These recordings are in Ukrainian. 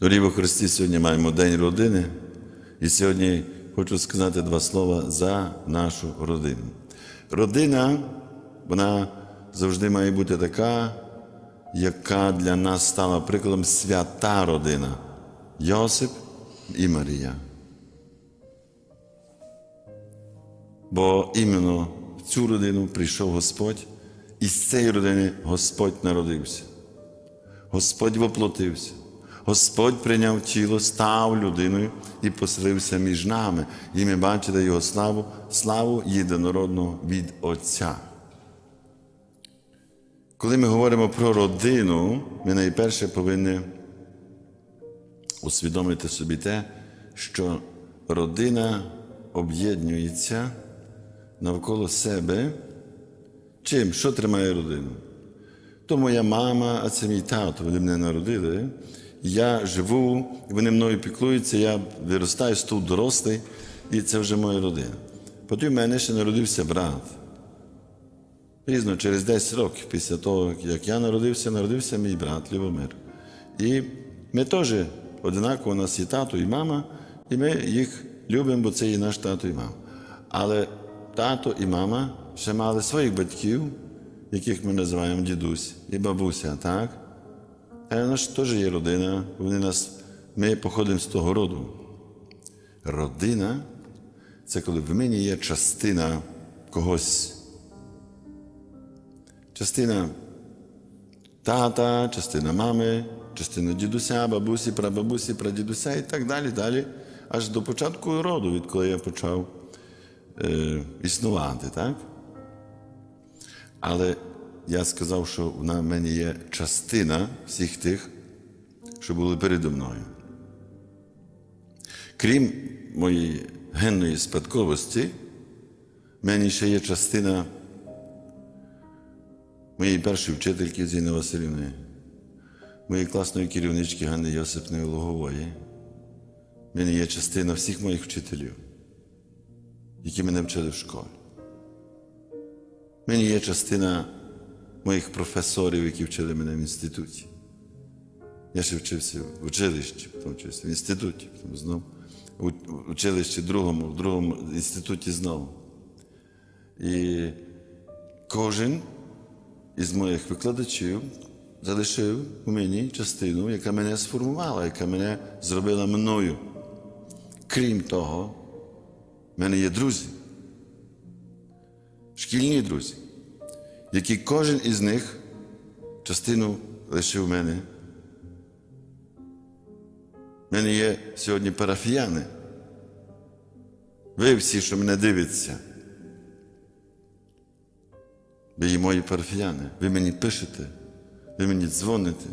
Дорогі во Христі, сьогодні маємо День родини, і сьогодні хочу сказати два слова за нашу родину. Родина, вона завжди має бути така, яка для нас стала прикладом свята родина Йосип і Марія. Бо іменно в цю родину прийшов Господь, і з цієї родини Господь народився. Господь воплотився. Господь прийняв тіло, став людиною і поселився між нами. І ми бачили Його славу, славу єдинородного від Отця. Коли ми говоримо про родину, ми найперше повинні усвідомити собі те, що родина об'єднується навколо себе. Чим? Що тримає родину? То моя мама, а це мій тато, вони мене народили. Я живу, вони мною піклуються, я виростаю, став дорослий, і це вже моя родина. Потім в мене ще народився брат. Пізно, через 10 років після того, як я народився, народився мій брат Любомир. І ми теж однаково, у нас є тато і мама, і ми їх любимо, бо це і наш тато і мама. Але тато і мама ще мали своїх батьків, яких ми називаємо дідусь і бабуся, так? А нас теж є родина, вони нас, ми походимо з того роду. Родина це коли в мені є частина когось. Частина тата, частина мами, частина дідуся, бабусі, прабабусі, прадідуся і так далі, далі, аж до початку роду, відколи я почав е, існувати, так? Але я сказав, що в мене є частина всіх тих, що були передо мною. Крім моєї генної спадковості, в мені ще є частина моєї першої вчительки Зіни Васильівни, моєї класної керівнички Ганни Йосипної Логової. В мене є частина всіх моїх вчителів, які мене вчили в школі. В мене є частина моїх професорів, які вчили мене в інституті. Я ще вчився в училищі, потім вчився в інституті, потім знову в училищі другому, в другому інституті знову. І кожен із моїх викладачів залишив у мені частину, яка мене сформувала, яка мене зробила мною. Крім того, в мене є друзі, шкільні друзі, які кожен із них частину лишив мене. У мене є сьогодні парафіяни. Ви всі, що мене дивиться. Ви є мої парафіяни, ви мені пишете, ви мені дзвоните,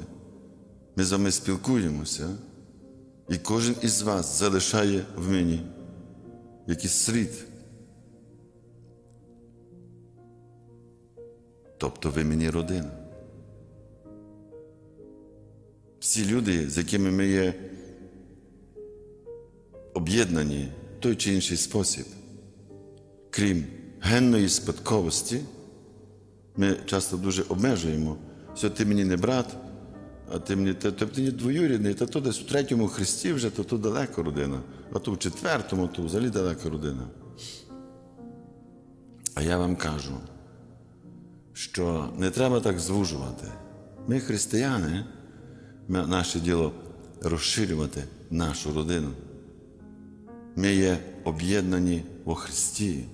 ми з вами спілкуємося, і кожен із вас залишає в мені якийсь слід. Тобто ви мені родина. Всі люди, з якими ми є об'єднані в той чи інший спосіб, крім генної спадковості, ми часто дуже обмежуємо, що ти мені не брат, а ти мені та, ти двоюрідний, та то десь у третьому хресті вже, то тут далеко родина, а то в четвертому, то взагалі далека родина. А я вам кажу, що не треба так звужувати. Ми, християни, ми, наше діло розширювати нашу родину. Ми є об'єднані во Христі.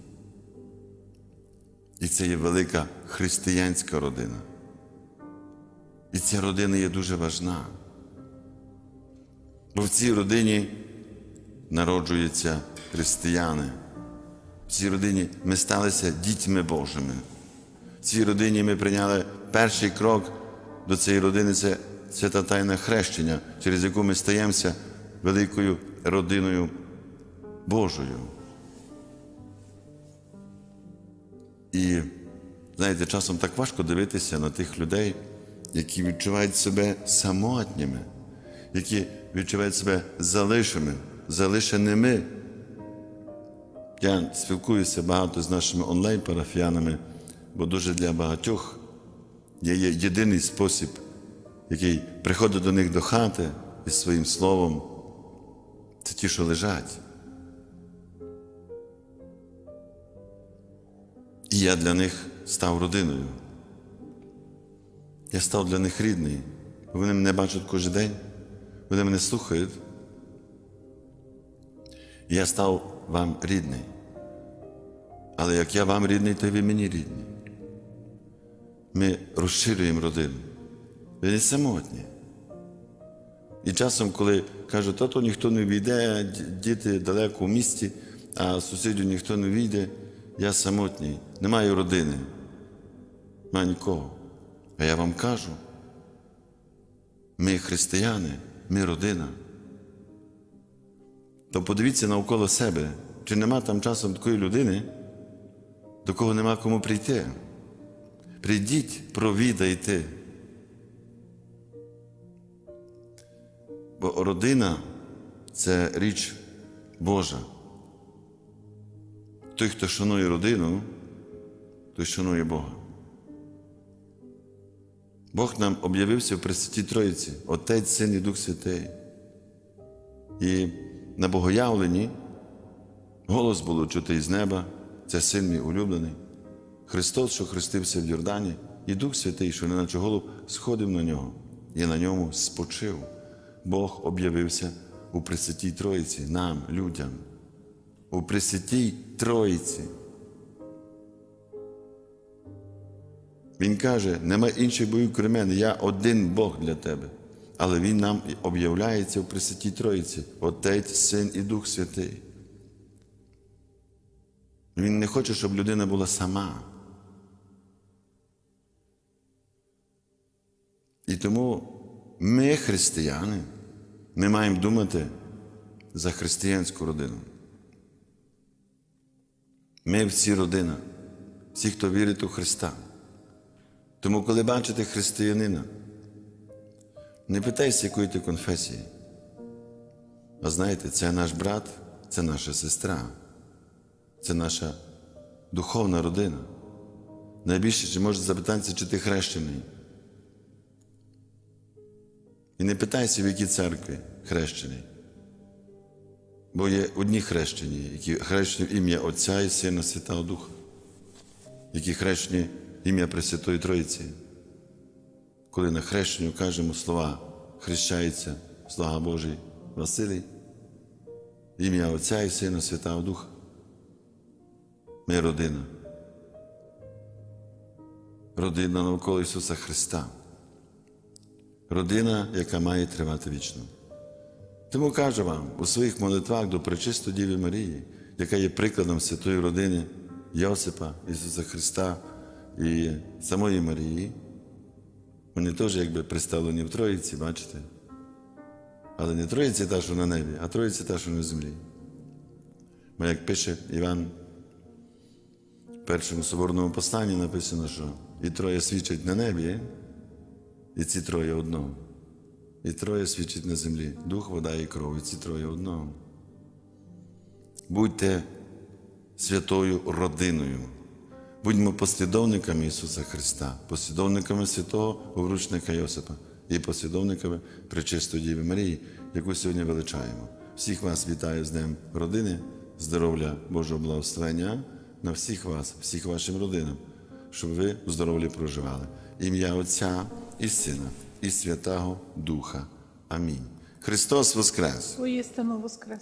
І це є велика християнська родина. І ця родина є дуже важна. Бо в цій родині народжуються християни. В цій родині ми сталися дітьми Божими. Цій родині ми прийняли перший крок до цієї родини це свята тайна хрещення, через яку ми стаємося великою родиною Божою. І знаєте, часом так важко дивитися на тих людей, які відчувають себе самотніми, які відчувають себе залишеними, залишеними. Я спілкуюся багато з нашими онлайн-парафіянами, бо дуже для багатьох є єдиний спосіб, який приходить до них до хати, і своїм словом, це ті, що лежать. І я для них став родиною. Я став для них рідний. Вони мене бачать кожен день, вони мене слухають. Я став вам рідний. Але як я вам рідний, то ви мені рідні. Ми розширюємо родину. Ви не самотні. І часом, коли кажуть, то, то ніхто не війде, діти далеко в місті, а сусідів ніхто не війде, я самотній, не маю родини, немає нікого. А я вам кажу, ми християни, ми родина. То подивіться навколо себе, чи нема там часом такої людини, до кого нема кому прийти. Прийдіть, провідайте. Бо родина це річ Божа. Той, хто шанує родину, той шанує Бога. Бог нам об'явився в Пресвятій Троїці, Отець, Син і Дух Святий. І на Богоявленні голос було чути із неба, це син мій улюблений. Христос, що хрестився в Йордані, і Дух Святий, що неначе голуб сходив на нього, і на ньому спочив. Бог об'явився у Пресвятій Троїці, нам, людям, у Пресвятій Троїці. Він каже, нема інших богів крім мене, я один Бог для тебе. Але Він нам об'являється в Пресвятій Троїці, Отець, Син і Дух Святий. Він не хоче, щоб людина була сама. І тому ми, християни, ми маємо думати за християнську родину. Ми всі родина, всі, хто вірить у Христа. Тому, коли бачите християнина, не питайся, якої ти конфесії. А знаєте, це наш брат, це наша сестра, це наша духовна родина. Найбільше чи може запитатися, чи ти хрещений. І не питайся, в якій церкві хрещений. Бо є одні хрещені, які хрещені в ім'я Отця і Сина Святого Духа, які хрещені ім'я Пресвятої Троїці. Коли на хрещенню кажемо слова, хрещається, слава Божий Василій, ім'я Отця і Сина Святого Духа. Ми родина. Родина навколо Ісуса Христа. Родина, яка має тривати вічно. Тому кажу вам у своїх молитвах до Пречистої Діви Марії, яка є прикладом святої родини Йосипа, Ісуса Христа і самої Марії. Вони теж якби представлені в Троїці, бачите? Але не Троїці та, що на небі, а Троїці та, що на землі. Бо як пише Іван в першому соборному посланні написано, що і троє свідчать на небі, і ці троє одного. І троє свідчить на землі дух, вода і кров, і ці троє одного. Будьте святою родиною. Будьмо послідовниками Ісуса Христа, послідовниками святого обручника Йосипа і послідовниками Пречистої Діви Марії, яку сьогодні величаємо. Всіх вас вітаю з Днем родини, здоров'я Божого благословення на всіх вас, всіх вашим родинам, щоб ви в здоров'ї проживали. Ім'я Отця і Сина, і Святого Духа. Амінь. Христос Воскрес! Воістину воскрес.